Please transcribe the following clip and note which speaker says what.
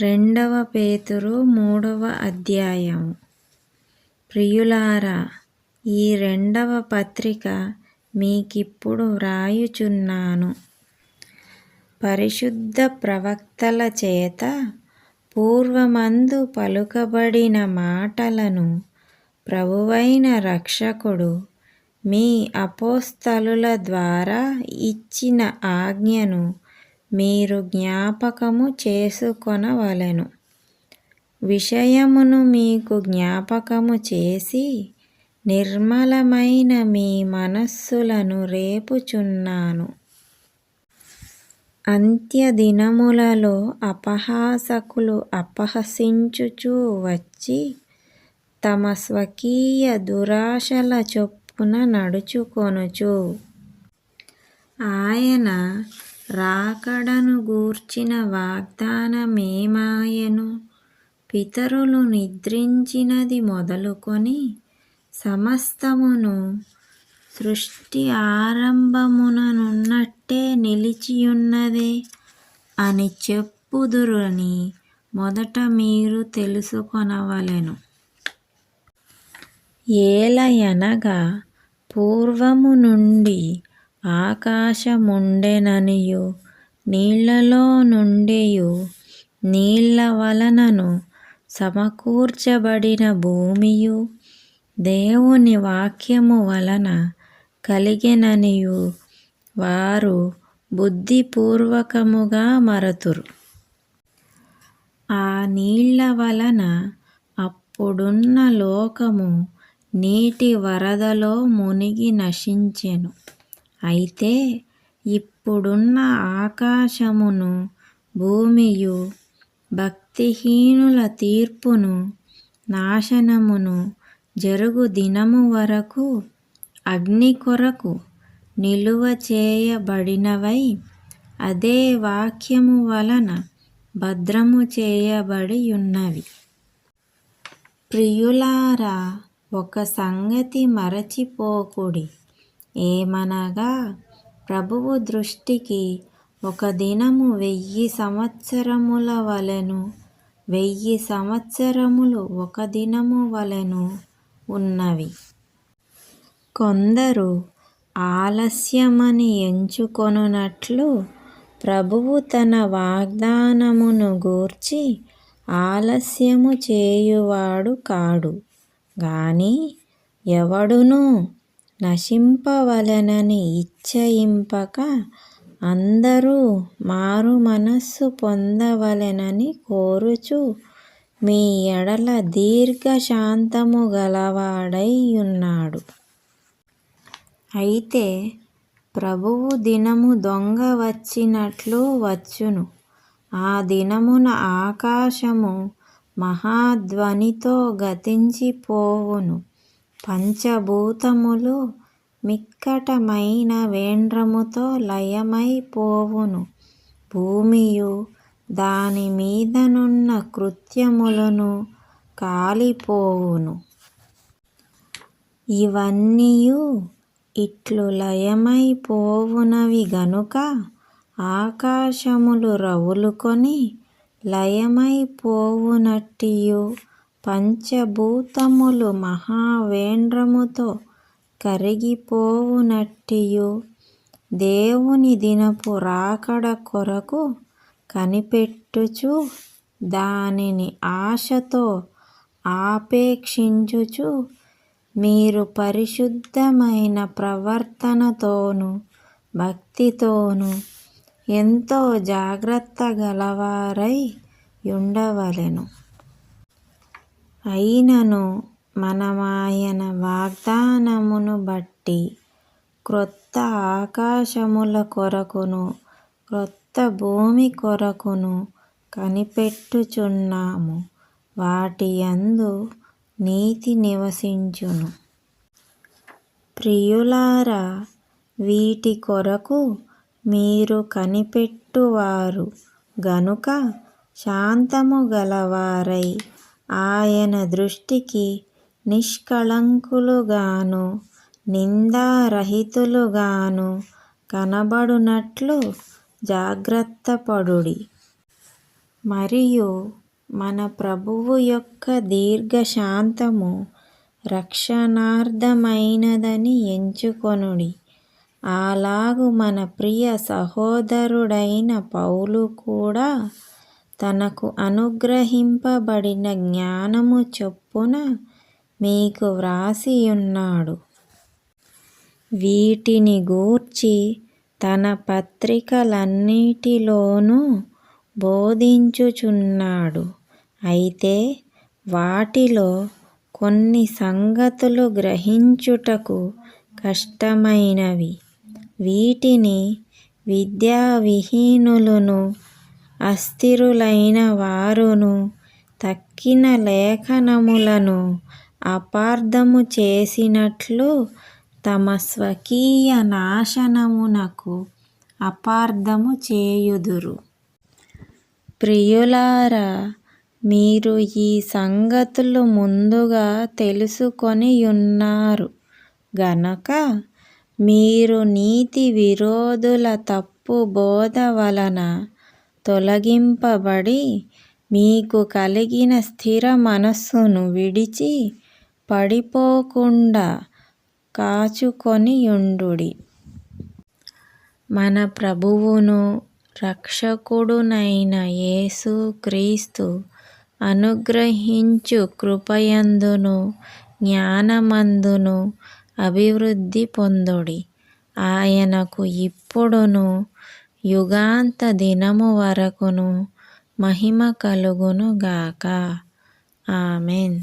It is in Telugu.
Speaker 1: రెండవ పేతురు మూడవ అధ్యాయము ప్రియులారా ఈ రెండవ పత్రిక మీకిప్పుడు వ్రాయుచున్నాను. పరిశుద్ధ ప్రవక్తల చేత పూర్వమందు పలుకబడిన మాటలను ప్రభువైన రక్షకుడు మీ అపోస్తలుల ద్వారా ఇచ్చిన ఆజ్ఞను మీరు జ్ఞాపకము చేసుకొనవలెను. విషయమును మీకు జ్ఞాపకము చేసి నిర్మలమైన మీ మనస్సులను రేపుచున్నాను. అంత్యదినములలో అపహాసకులు అపహసించుచూ వచ్చి తమ స్వకీయ దురాశల చొప్పున నడుచుకొనుచు. ఆయన రాకడను గూర్చిన వాగ్దానమేమాయను. పితరులు నిద్రించినది మొదలుకొని సమస్తమును సృష్టి ఆరంభముననున్నట్టే నిలిచియున్నదే అని చెప్పుదురని మొదట మీరు తెలుసుకొనవలెను. ఏలయనగా పూర్వము నుండి ఆకాశముండెననియు నీళ్ళలో నుండియు నీళ్ళ వలనను సమకూర్చబడిన భూమియు దేవుని వాక్యము వలన కలిగెననియు వారు బుద్ధిపూర్వకముగా మరతురు. ఆ నీళ్ళ వలన అప్పుడున్న లోకము నీటి వరదలో మునిగి నశించెను. అయితే ఇప్పుడున్న ఆకాశమును భూమియు భక్తిహీనుల తీర్పును నాశనమును జరుగు దినము వరకు అగ్ని కొరకు నిలువ చేయబడినవై అదే వాక్యము వలన భద్రము చేయబడి ఉన్నవి ప్రియులారా ఒక సంగతి మరచిపోకుడి. ఏమనగా ప్రభువు దృష్టికి ఒక దినము వెయ్యి సంవత్సరముల వలెను వెయ్యి సంవత్సరములు ఒక దినము వలెను ఉన్నవి. కొందరు ఆలస్యమని ఎంచుకొనున్నట్లు ప్రభువు తన వాగ్దానమును గూర్చి ఆలస్యము చేయువాడు కాడు. గాని ఎవడునూ నశింపవలెనని ఇచ్చయింపక అందరూ మారు మనస్సు పొందవలెనని కోరుచు మీ ఎడల దీర్ఘశాంతము గలవాడై ఉన్నాడు అయితే ప్రభువు దినము దొంగ వచ్చినట్లు వచ్చును. ఆ దినమున ఆకాశము మహాధ్వనితో గతించిపోవును. పంచభూతములు మిక్కటమైన వేండ్రముతో లయమై పోవును భూమియు దాని మీదనున్న కృత్యములను కాలిపోవును. ఇవన్నీయు ఇట్లు లయమై పోవునవి గనుక ఆకాశములు రవులుకొని లయమై పోవునట్టియు పంచభూతములు మహావేండ్రముతో కరిగిపోవునట్టియు. దేవుని దినపు రాకడ కొరకు కనిపెట్టుచు దానిని ఆశతో ఆపేక్షించుచు మీరు పరిశుద్ధమైన ప్రవర్తనతోను భక్తితోను ఎంతో జాగ్రత్త గలవారై ఉండవలెను. అయినను మనమాయన వాగ్దానమును బట్టి క్రొత్త ఆకాశముల కొరకును క్రొత్త భూమి కొరకును కనిపెట్టుచున్నాము. వాటి అందు నీతి నివసించును. ప్రియులారా వీటి కొరకు మీరు కనిపెట్టువారు. గనుక శాంతము గలవారై ఆయన దృష్టికి నిష్కళంకులుగాను నిందారహితులుగాను కనబడునట్లు జాగ్రత్తపడుడి. మరియు మన ప్రభువు యొక్క దీర్ఘశాంతము రక్షణార్థమైనదని ఎంచుకొనుడి. అలాగు మన ప్రియ సహోదరుడైన పౌలు కూడా తనకు అనుగ్రహింపబడిన జ్ఞానము చొప్పున మీకు వ్రాసియున్నాడు. వీటిని గూర్చి తన పత్రికలన్నిటిలోనూ బోధించుచున్నాడు. అయితే వాటిలో కొన్ని సంగతులు గ్రహించుటకు కష్టమైనవి. వీటిని విద్యావిహీనులను అస్థిరులైన వారును తక్కిన లేఖనములను అపార్థము చేసినట్లు తమ స్వకీయ నాశనమునకు అపార్థము చేయుదురు. ప్రియులారా మీరు ఈ సంగతులు ముందుగా తెలుసుకొనియున్నారు. గనక మీరు నీతి విరోధుల తప్పు బోధ వలన తొలగింపబడి మీకు కలిగిన స్థిర మనస్సును విడిచి పడిపోకుండా కాచుకొనియుండుడి మన ప్రభువును రక్షకుడునైన యేసు క్రీస్తు అనుగ్రహించు కృపయందును జ్ఞానమందును అభివృద్ధి పొందుడి. ఆయనకు ఇప్పుడును యుగాంత దినము వరకును మహిమ కలుగును గాక ఆమెన్.